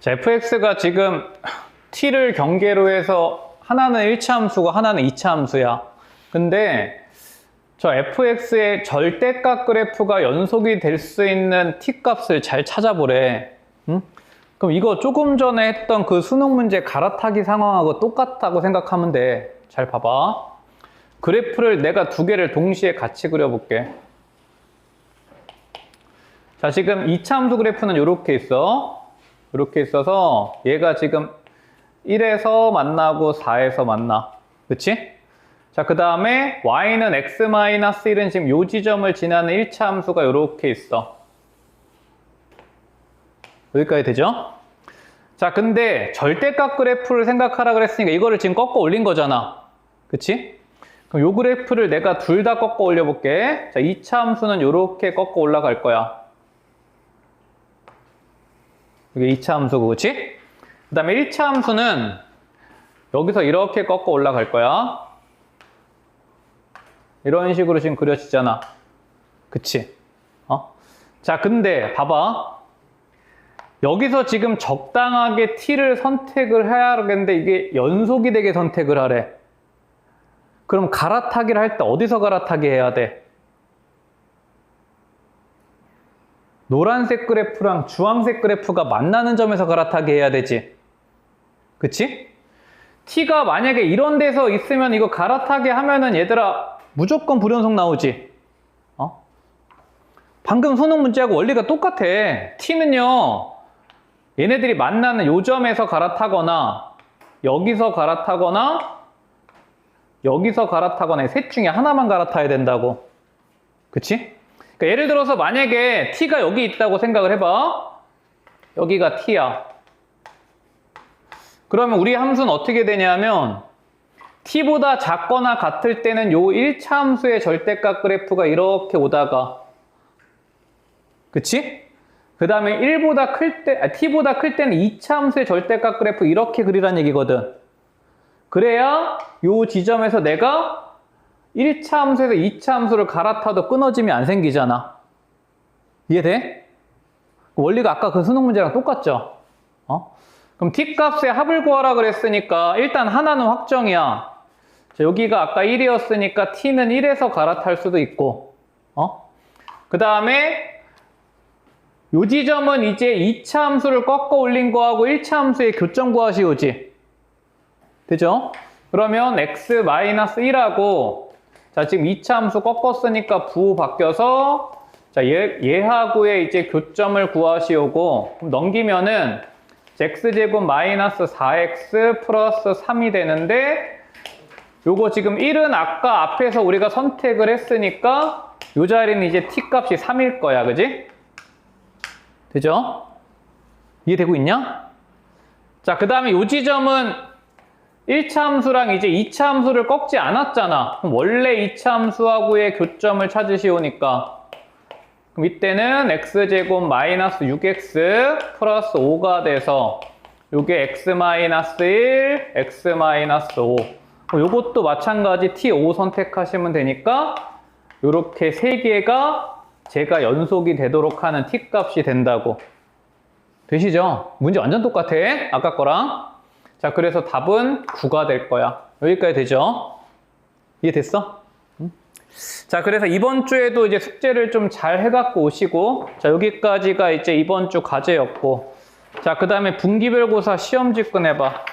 자, fx가 지금 t를 경계로 해서 하나는 1차 함수고 하나는 2차 함수야. 근데 저 fx의 절대값 그래프가 연속이 될 수 있는 t 값을 잘 찾아보래. 응? 그럼 이거 조금 전에 했던 그 수능 문제 갈아타기 상황하고 똑같다고 생각하면 돼. 잘 봐봐. 그래프를 내가 두 개를 동시에 같이 그려볼게. 자, 지금 2차 함수 그래프는 이렇게 있어. 이렇게 있어서 얘가 지금 1에서 만나고 4에서 만나. 그치? 자, 그 다음에 y는 x-1은 지금 요 지점을 지나는 1차 함수가 이렇게 있어. 여기까지 되죠? 자, 근데 절대값 그래프를 생각하라 그랬으니까 이거를 지금 꺾어 올린 거잖아. 그치? 그럼 요 그래프를 내가 둘 다 꺾어 올려볼게. 자, 2차 함수는 이렇게 꺾어 올라갈 거야. 이게 2차 함수고, 그치? 그 다음에 1차 함수는 여기서 이렇게 꺾어 올라갈 거야. 이런 식으로 지금 그려지잖아. 그치? 어? 자, 근데 봐봐. 여기서 지금 적당하게 t를 선택을 해야 하겠는데 이게 연속이 되게 선택을 하래. 그럼 갈아타기를 할 때 어디서 갈아타기 해야 돼? 노란색 그래프랑 주황색 그래프가 만나는 점에서 갈아타기 해야 되지. 그치? t가 만약에 이런 데서 있으면 이거 갈아타기 하면은 얘들아 무조건 불연속 나오지. 어? 방금 수능 문제하고 원리가 똑같아. t는요. 얘네들이 만나는 요 점에서 갈아타거나 여기서 갈아타거나 여기서 갈아타거나 셋 중에 하나만 갈아타야 된다고. 그치? 그러니까 예를 들어서 만약에 t가 여기 있다고 생각을 해봐. 여기가 t야. 그러면 우리 함수는 어떻게 되냐면 t보다 작거나 같을 때는 요 1차 함수의 절대값 그래프가 이렇게 오다가 그치? 그 다음에 1보다 클 때, 아, t보다 클 때는 2차 함수의 절대값 그래프 이렇게 그리란 얘기거든. 그래야 요 지점에서 내가 1차 함수에서 2차 함수를 갈아타도 끊어짐이 안 생기잖아. 이해돼? 원리가 아까 그 수능 문제랑 똑같죠? 어? 그럼 t 값의 합을 구하라 그랬으니까 일단 하나는 확정이야. 자, 여기가 아까 1이었으니까 t는 1에서 갈아탈 수도 있고, 어? 그 다음에 요 지점은 이제 2차 함수를 꺾어 올린 거하고 1차 함수의 교점 구하시오지. 되죠? 그러면 x-1하고 자 지금 2차 함수 꺾었으니까 부호 바뀌어서 자 얘, 얘하고의 이제 교점을 구하시오고 넘기면은 x제곱 마이너스 4x 플러스 3이 되는데 요거 지금 1은 아까 앞에서 우리가 선택을 했으니까 요 자리는 이제 t 값이 3일 거야 그지? 되죠? 이해되고 있냐? 자, 그 다음에 요 지점은 1차 함수랑 이제 2차 함수를 꺾지 않았잖아. 원래 2차 함수하고의 교점을 찾으시오니까. 그럼 이때는 x제곱 마이너스 6x 플러스 5가 돼서 요게 x 마이너스 1, x 마이너스 5. 요것도 마찬가지 t5 선택하시면 되니까 요렇게 세 개가 제가 연속이 되도록 하는 t 값이 된다고. 되시죠? 문제 완전 똑같아. 아까 거랑. 자, 그래서 답은 9가 될 거야. 여기까지 되죠? 이해됐어? 응? 자, 그래서 이번 주에도 이제 숙제를 좀 잘 해갖고 오시고, 자, 여기까지가 이제 이번 주 과제였고, 자, 그 다음에 분기별고사 시험지 꺼내봐.